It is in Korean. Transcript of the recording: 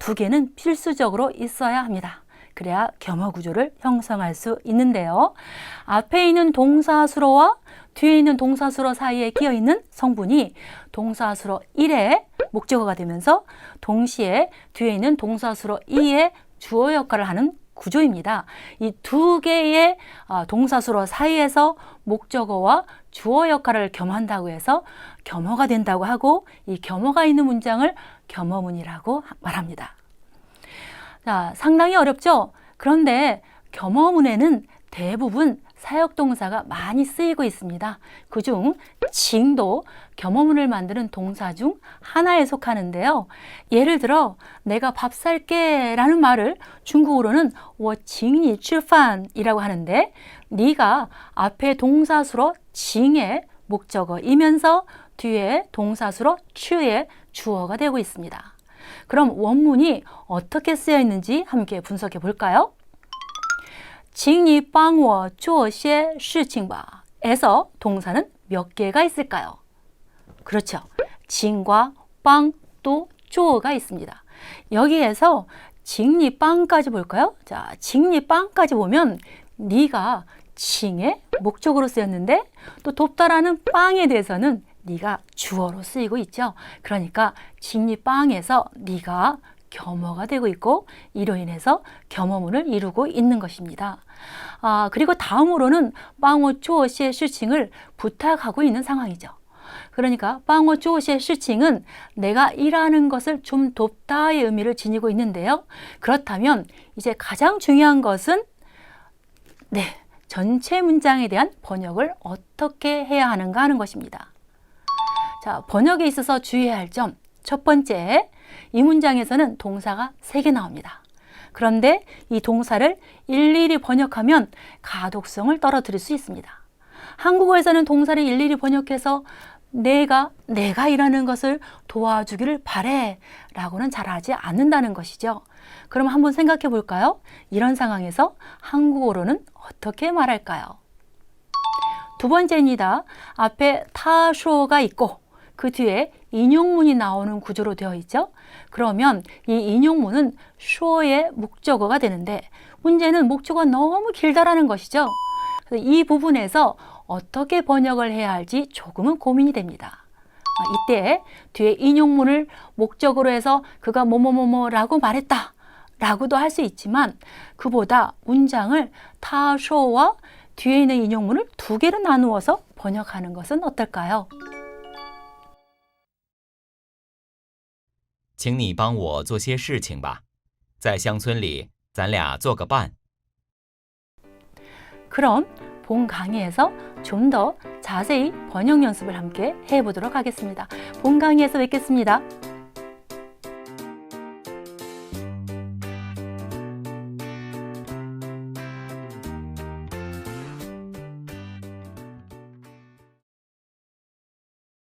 두 개는 필수적으로 있어야 합니다. 그래야 겸어 구조를 형성할 수 있는데요. 앞에 있는 동사수로와 뒤에 있는 동사수로 사이에 끼어 있는 성분이 동사수로 1의 목적어가 되면서 동시에 뒤에 있는 동사수로 2의 주어 역할을 하는 구조입니다. 이 두 개의 아, 동사수로 사이에서 목적어와 주어 역할을 겸한다고 해서 겸어가 된다고 하고 이 겸어가 있는 문장을 겸어문이라고 말합니다. 자, 상당히 어렵죠? 그런데 겸어문에는 대부분 사역동사가 많이 쓰이고 있습니다. 그중 징도 겸허문을 만드는 동사 중 하나에 속하는데요. 예를 들어 내가 밥 살게 라는 말을 중국어로는 워징이 출판이라고 하는데 네가 앞에 동사수로 징의 목적어이면서 뒤에 동사수로 추의 주어가 되고 있습니다. 그럼 원문이 어떻게 쓰여 있는지 함께 분석해 볼까요? 请你帮我做些事情吧. 에서 동사는 몇 개가 있을까요? 그렇죠. 请과 빵 또 조어가 있습니다. 여기에서 请你 빵까지 볼까요? 자, 请你 빵까지 보면 네가 칭의 목적으로 쓰였는데 또 돕다라는 빵에 대해서는 네가 주어로 쓰이고 있죠. 그러니까 请你 빵에서 네가 겸어가 되고 있고 이로 인해서 겸어문을 이루고 있는 것입니다. 아, 그리고 다음으로는 빵어 쪼시의 실칭을 부탁하고 있는 상황이죠. 그러니까 빵어 쪼시의 실칭은 내가 일하는 것을 좀 돕다의 의미를 지니고 있는데요. 그렇다면 이제 가장 중요한 것은 네, 전체 문장에 대한 번역을 어떻게 해야 하는가 하는 것입니다. 자, 번역에 있어서 주의해야 할 점. 첫 번째, 이 문장에서는 동사가 세 개 나옵니다. 그런데 이 동사를 일일이 번역하면 가독성을 떨어뜨릴 수 있습니다. 한국어에서는 동사를 일일이 번역해서 내가 내가 일하는 것을 도와주기를 바래 라고는 잘 하지 않는다는 것이죠. 그럼 한번 생각해 볼까요? 이런 상황에서 한국어로는 어떻게 말할까요? 두 번째입니다. 앞에 타쇼가 있고 그 뒤에 인용문이 나오는 구조로 되어 있죠. 그러면 이 인용문은 쇼의 목적어가 되는데 문제는 목적어가 너무 길다라는 것이죠. 이 부분에서 어떻게 번역을 해야 할지 조금은 고민이 됩니다. 아, 이때 뒤에 인용문을 목적으로 해서 그가 뭐뭐뭐뭐라고 말했다. 라고도 할 수 있지만 그보다 문장을 타쇼와 뒤에 있는 인용문을 두 개로 나누어서 번역하는 것은 어떨까요? 请你帮我做些事情吧。在乡村里，咱俩做个伴。 그럼 본 강의에서 좀 더 자세히 번역 연습을 함께 해보도록 하겠습니다. 본 강의에서 뵙겠습니다.